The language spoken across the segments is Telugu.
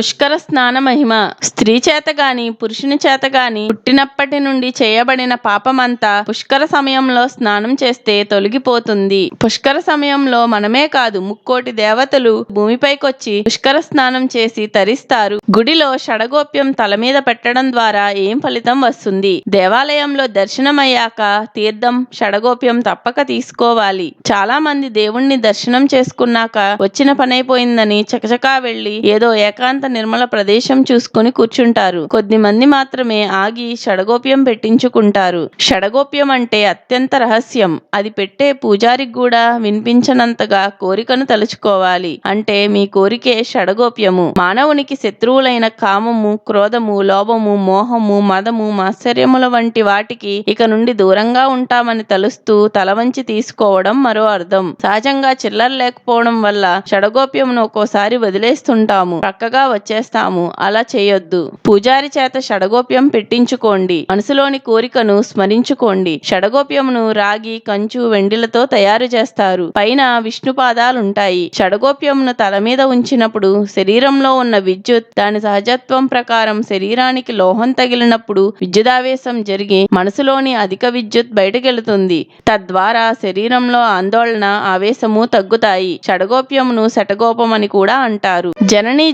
పుష్కర స్నాన మహిమ. స్త్రీ చేత గాని పురుషుని చేత గాని పుట్టినప్పటి నుండి చేయబడిన పాపమంతా పుష్కర సమయంలో స్నానం చేస్తే తొలగిపోతుంది. పుష్కర సమయంలో మనమే కాదు ముక్కోటి దేవతలు భూమిపైకొచ్చి పుష్కర స్నానం చేసి తరిస్తారు. గుడిలో షడగోప్యం తల మీద పెట్టడం ద్వారా ఏం ఫలితం వస్తుంది? దేవాలయంలో దర్శనమయ్యాక తీర్థం షడగోప్యం తప్పక తీసుకోవాలి. చాలా మంది దేవుణ్ణి దర్శనం చేసుకున్నాక వచ్చిన పనైపోయిందని చకచకా వెళ్ళి ఏదో ఏకాంత నిర్మల ప్రదేశం చూసుకొని కూర్చుంటారు. కొద్ది మంది మాత్రమే ఆగి షడగోప్యం పెట్టించుకుంటారు. షడగోప్యం అంటే అత్యంత రహస్యం. అది పెట్టే పూజారికి కూడా వినిపించనంతగా కోరికను తలుచుకోవాలి. అంటే మీ కోరికే షడగోప్యము. మానవునికి శత్రువులైన కామము క్రోధము లోభము మోహము మదము మాత్సర్యముల వంటి వాటికి ఇక నుండి దూరంగా ఉంటామని తలుస్తూ తల వంచి తీసుకోవడం మరో అర్థం. సహజంగా చిల్లర లేకపోవడం వల్ల షడగోప్యమును ఒక్కోసారి వదిలేస్తుంటాము. చక్కగా వచ్చేస్తాము. అలా చేయొద్దు. పూజారి చేత షడగోప్యం పెట్టించుకోండి. మనసులోని కోరికను స్మరించుకోండి. షడగోప్యమును రాగి కంచు వెండిలతో తయారు చేస్తారు. పైన విష్ణు పాదాలుంటాయి. షడగోప్యమును తల మీద ఉంచినప్పుడు శరీరంలో ఉన్న విద్యుత్ దాని సహజత్వం ప్రకారం శరీరానికి లోహం తగిలినప్పుడు విద్యుదావేశం జరిగి మనసులోని అధిక విద్యుత్ బయటకెళుతుంది. తద్వారా శరీరంలో ఆందోళన ఆవేశము తగ్గుతాయి. షడగోప్యమును శటగోపం అని కూడా అంటారు. జననీ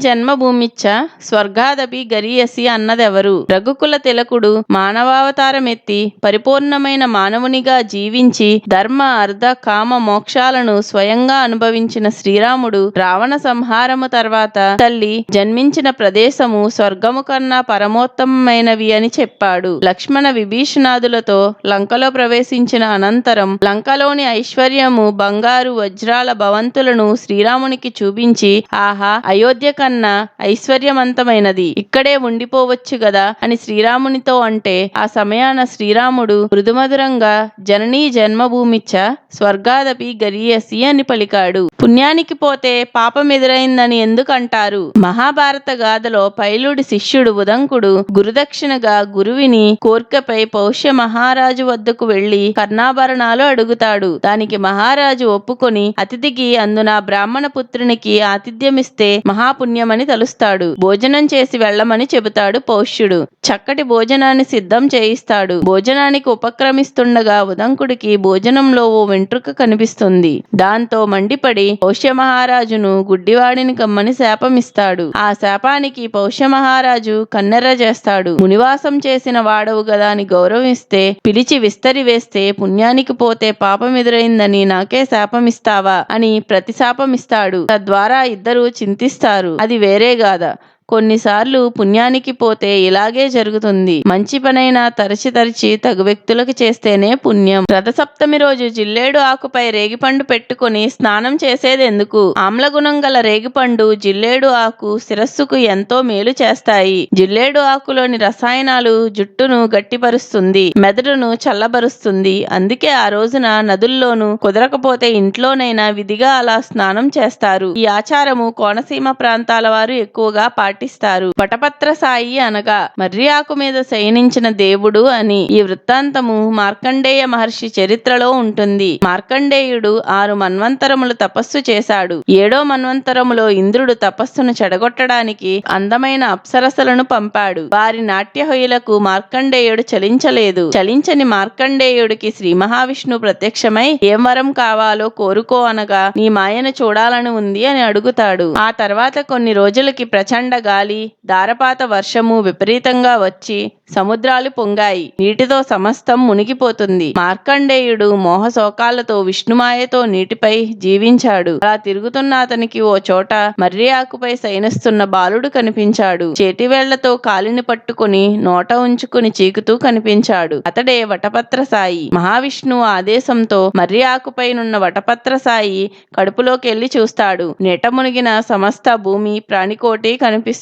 భూమిచ్చ స్వర్గాదపి గరీయసి అన్నదెవరు? రఘుకుల తిలకుడు మానవావతారమెత్తి పరిపూర్ణమైన మానవునిగా జీవించి ధర్మ అర్ధ కామ మోక్షాలను స్వయంగా అనుభవించిన శ్రీరాముడు రావణ సంహారము తర్వాత తల్లి జన్మించిన ప్రదేశము స్వర్గము కన్నా పరమోత్తమైనవి అని చెప్పాడు. లక్ష్మణ విభీషణాదులతో లంకలో ప్రవేశించిన అనంతరం లంకలోని ఐశ్వర్యము బంగారు వజ్రాల భవంతులను శ్రీరామునికి చూపించి ఆహా అయోధ్య కన్నా ఐశ్వర్యవంతమైనది. ఇక్కడే ఉండిపోవచ్చు గదా అని శ్రీరామునితో అంటే ఆ సమయాన శ్రీరాముడు మృదుమధురంగా జననీ జన్మభూమిచ్చ స్వర్గాదపి గరీయసి అని పలికాడు. పుణ్యానికి పోతే పాపం ఎదురైందని ఎందుకంటారు? మహాభారత గాథలో పైలుడి శిష్యుడు ఉదంకుడు గురుదక్షిణగా గురువిని కోర్కెపై పౌష్య మహారాజు వద్దకు వెళ్ళి కర్ణాభరణాలు అడుగుతాడు. దానికి మహారాజు ఒప్పుకొని అతిథికి అందున బ్రాహ్మణ పుత్రునికి ఆతిథ్యమిస్తే మహాపుణ్యమని కలుస్తాడు భోజనం చేసి వెళ్ళమని చెబుతాడు పౌష్యుడు. చక్కటి భోజనాన్ని సిద్ధం చేయిస్తాడు. భోజనానికి ఉపక్రమిస్తుండగా ఉదంకుడికి భోజనంలో ఓ వెంట్రుక కనిపిస్తుంది. దాంతో మండిపడి పౌష్య మహారాజును గుడ్డివాడిని కమ్మని శాపమిస్తాడు. ఆ శాపానికి పౌష్య మహారాజు కన్నెర్ర చేస్తాడు. మునివాసం చేసిన వాడవు గదా అని గౌరవిస్తే పిలిచి విస్తరి వేస్తే పుణ్యానికి పోతే పాపం ఎదురైందని నాకే శాపమిస్తావా అని ప్రతిశాపమిస్తాడు. తద్వారా ఇద్దరు చింతిస్తారు. అది వేరే గాథ కొన్నిసార్లు పుణ్యానికి పోతే ఇలాగే జరుగుతుంది. మంచి పనైనా తరచి తరచి తగు వ్యక్తులకు చేస్తేనే పుణ్యం. రథసప్తమి రోజు జిల్లేడు ఆకుపై రేగిపండు పెట్టుకుని స్నానం చేసేది ఎందుకు ఆమ్లగుణం గల రేగిపండు జిల్లేడు ఆకు శిరస్సుకు ఎంతో మేలు చేస్తాయి. జిల్లేడు ఆకులోని రసాయనాలు జుట్టును గట్టిపరుస్తుంది మెదడును చల్లబరుస్తుంది. అందుకే ఆ రోజున నదుల్లోనూ కుదరకపోతే ఇంట్లోనైనా విధిగా అలా స్నానం చేస్తారు. ఈ ఆచారము కోనసీమ ప్రాంతాల వారు ఎక్కువగా పాటిస్తారు. పటపత్ర సాయి అనగా మర్రి ఆకు మీద శయనించిన దేవుడు అని ఈ వృత్తాంతము మార్కండేయ మహర్షి చరిత్రలో ఉంటుంది. మార్కండేయుడు ఆరు మన్వంతరములు తపస్సు చేశాడు. ఏడో మన్వంతరములో ఇంద్రుడు తపస్సును చెడగొట్టడానికి అందమైన అప్సరసలను పంపాడు. వారి నాట్యహొయులకు మార్కండేయుడు చలించలేదు. చలించని మార్కండేయుడికి శ్రీ మహావిష్ణు ప్రత్యక్షమై ఏం వరం కావాలో కోరుకో అనగా నీ మాయను చూడాలని ఉంది అని అడుగుతాడు. ఆ తర్వాత కొన్ని రోజులకి ప్రచండ గాలి ధారపాత వర్షము విపరీతంగా వచ్చి సముద్రాలు పొంగాయి. నీటితో సమస్తం మునిగిపోతుంది. మార్కండేయుడు మోహశోకాలతో విష్ణుమాయతో నీటిపై జీవించాడు. అలా తిరుగుతున్న అతనికి ఓ చోట మర్రి ఆకుపై శయనిస్తున్న బాలుడు కనిపించాడు. చేతివేళ్ళతో కాలిని పట్టుకుని నోట ఉంచుకుని చీకుతూ కనిపించాడు. అతడే వటపత్ర సాయి. మహావిష్ణువు ఆదేశంతో మర్రి ఆకుపైనున్న వటపత్ర సాయి కడుపులోకెళ్ళి చూస్తాడు. నెట మునిగిన సమస్త భూమి ప్రాణికోటి కనిపిస్తుంది.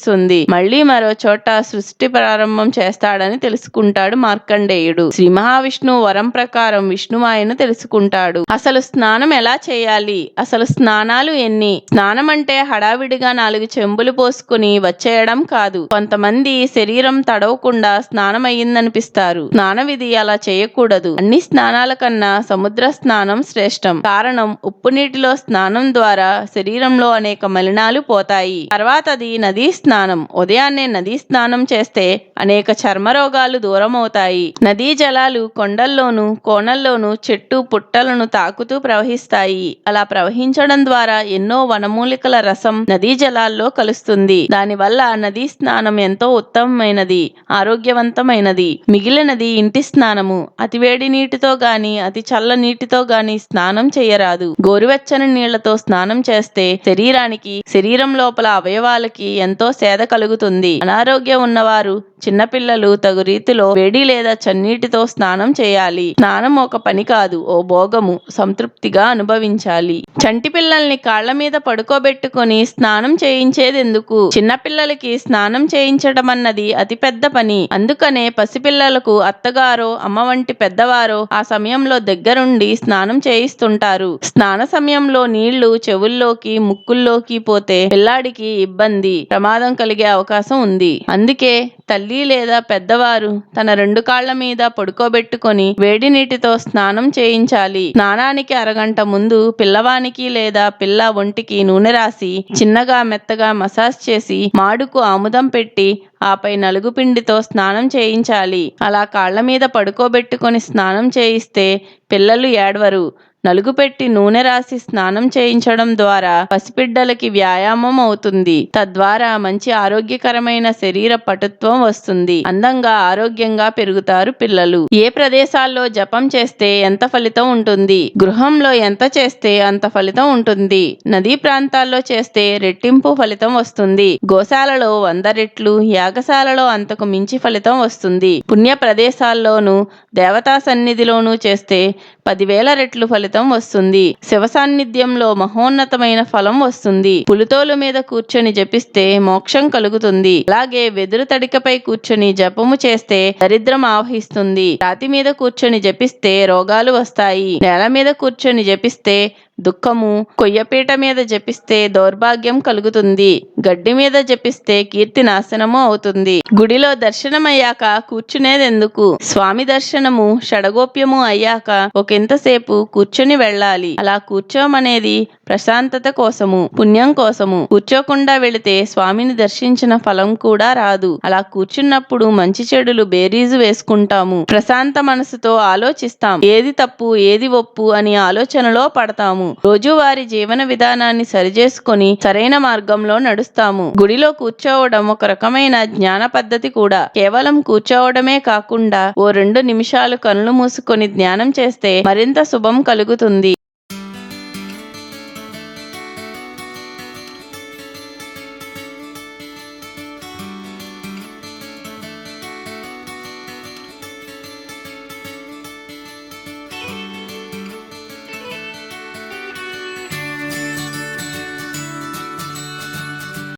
మళ్ళీ మరో చోట సృష్టి ప్రారంభం చేస్తాడని తెలుసుకుంటాడు మార్కండేయుడు. శ్రీ మహావిష్ణువు వరం ప్రకారం విష్ణుమాయను తెలుసుకుంటాడు. అసలు స్నానం ఎలా చేయాలి? అసలు స్నానాలు ఎన్ని? స్నానం అంటే హడావిడిగా నాలుగు చెంబులు పోసుకుని వచ్చేయడం కాదు. కొంతమంది శరీరం తడవకుండా స్నానం అయ్యిందనిపిస్తారు స్నాన విధి అలా చేయకూడదు. అన్ని స్నానాల కన్నా సముద్ర స్నానం శ్రేష్టం. కారణం ఉప్పు నీటిలో స్నానం ద్వారా శరీరంలో అనేక మలినాలు పోతాయి. తర్వాత అది నదీ స్నానం. ఉదయాన్నే నదీ స్నానం చేస్తే అనేక చర్మ రోగాలు దూరమవుతాయి. నదీ జలాలు కొండల్లోనూ కోణల్లోనూ చెట్టు పుట్టలను తాకుతూ ప్రవహిస్తాయి. అలా ప్రవహించడం ద్వారా ఎన్నో వనమూలికల రసం నదీ జలాల్లో కలుస్తుంది. దానివల్ల నదీ స్నానం ఎంతో ఉత్తమమైనది ఆరోగ్యవంతమైనది. మిగిలినది ఇంటి స్నానము. అతి వేడి నీటితో గాని అతి చల్ల నీటితో గాని స్నానం చేయరాదు. గోరువెచ్చని నీళ్ళతో స్నానం చేస్తే శరీరానికి శరీరం లోపల అవయవాలకి ఎంతో సేద కలుగుతుంది. అనారోగ్యం ఉన్నవారు చిన్నపిల్లలు తగు రీతిలో వేడి లేదా చన్నీటితో స్నానం చేయాలి. స్నానం ఒక పని కాదు ఓ భోగము సంతృప్తిగా అనుభవించాలి. చంటి పిల్లల్ని కాళ్ళ మీద పడుకోబెట్టుకొని స్నానం చేయించేదెందుకు? చిన్నపిల్లలకి స్నానం చేయించడం అన్నది అతి పెద్ద పని. అందుకనే పసిపిల్లలకు అత్తగారో అమ్మ వంటి పెద్దవారో ఆ సమయంలో దగ్గరుండి స్నానం చేయిస్తుంటారు. స్నాన సమయంలో నీళ్ళు చెవుల్లోకి ముక్కుల్లోకి పోతే పిల్లాడికి ఇబ్బంది ప్రమాదం కలిగే అవకాశం ఉంది. అందుకే తల్లి లేదా పెద్దవారు తన రెండు కాళ్ళ మీద పడుకోబెట్టుకొని వేడి నీటితో స్నానం చేయించాలి. స్నానానికి అరగంట ముందు పిల్లవానికి లేదా పిల్ల ఒంటికి నూనె రాసి చిన్నగా మెత్తగా మసాజ్ చేసి మాడుకు ఆముదం పెట్టి ఆపై నలుగు పిండితో స్నానం చేయించాలి. అలా కాళ్ళ మీద పడుకోబెట్టుకొని స్నానం చేయిస్తే పిల్లలు ఏడవరు. నలుగుపెట్టి నూనె రాసి స్నానం చేయించడం ద్వారా పసిబిడ్డలకి వ్యాయామం అవుతుంది. తద్వారా మంచి ఆరోగ్యకరమైన శరీర పటుత్వం వస్తుంది. అందంగా ఆరోగ్యంగా పెరుగుతారు పిల్లలు. ఏ ప్రదేశాల్లో జపం చేస్తే ఎంత ఫలితం ఉంటుంది? గృహంలో ఎంత చేస్తే అంత ఫలితం ఉంటుంది? నదీ ప్రాంతాల్లో చేస్తే రెట్టింపు ఫలితం వస్తుంది. గోశాలలో వంద రెట్లు యాగశాలలో అంతకు మించి ఫలితం వస్తుంది. పుణ్య ప్రదేశాల్లోనూ దేవతా సన్నిధిలోనూ చేస్తే పదివేల రెట్లు ఫలితం వస్తుంది. శివ సాన్నిధ్యంలో మహోన్నతమైన ఫలం వస్తుంది. పులితోలు మీద కూర్చొని జపిస్తే మోక్షం కలుగుతుంది. అలాగే వెదురు తడికపై కూర్చొని జపము చేస్తే దరిద్రం ఆవహిస్తుంది. రాతి మీద కూర్చొని జపిస్తే రోగాలు వస్తాయి. నేల మీద కూర్చొని జపిస్తే దుఃఖము కొయ్యపీట మీద జపిస్తే దౌర్భాగ్యం కలుగుతుంది. గడ్డి మీద జపిస్తే కీర్తి నాశనము అవుతుంది. గుడిలో దర్శనమయ్యాక కూర్చునేదెందుకు? స్వామి దర్శనము షడగోప్యము అయ్యాక ఒకంతసేపు కూర్చుని వెళ్ళాలి. అలా కూర్చోమనేది ప్రశాంతత కోసము పుణ్యం కోసము. కూర్చోకుండా వెళితే స్వామిని దర్శించిన ఫలం కూడా రాదు. అలా కూర్చున్నప్పుడు మంచి చెడులు బేరీజు వేసుకుంటాము. ప్రశాంత మనసుతో ఆలోచిస్తాం. ఏది తప్పు ఏది ఒప్పు అని ఆలోచనలో పడతాము. రోజువారి జీవన విధానాన్ని సరిచేసుకొని సరైన మార్గంలో నడుస్తాము. గుడిలో కూర్చోవడం ఒక రకమైన జ్ఞాన పద్ధతి కూడా. కేవలం కూర్చోవడమే కాకుండా ఓ రెండు నిమిషాలు కనులు మూసుకొని ధ్యానం చేస్తే మరింత శుభం కలుగుతుంది.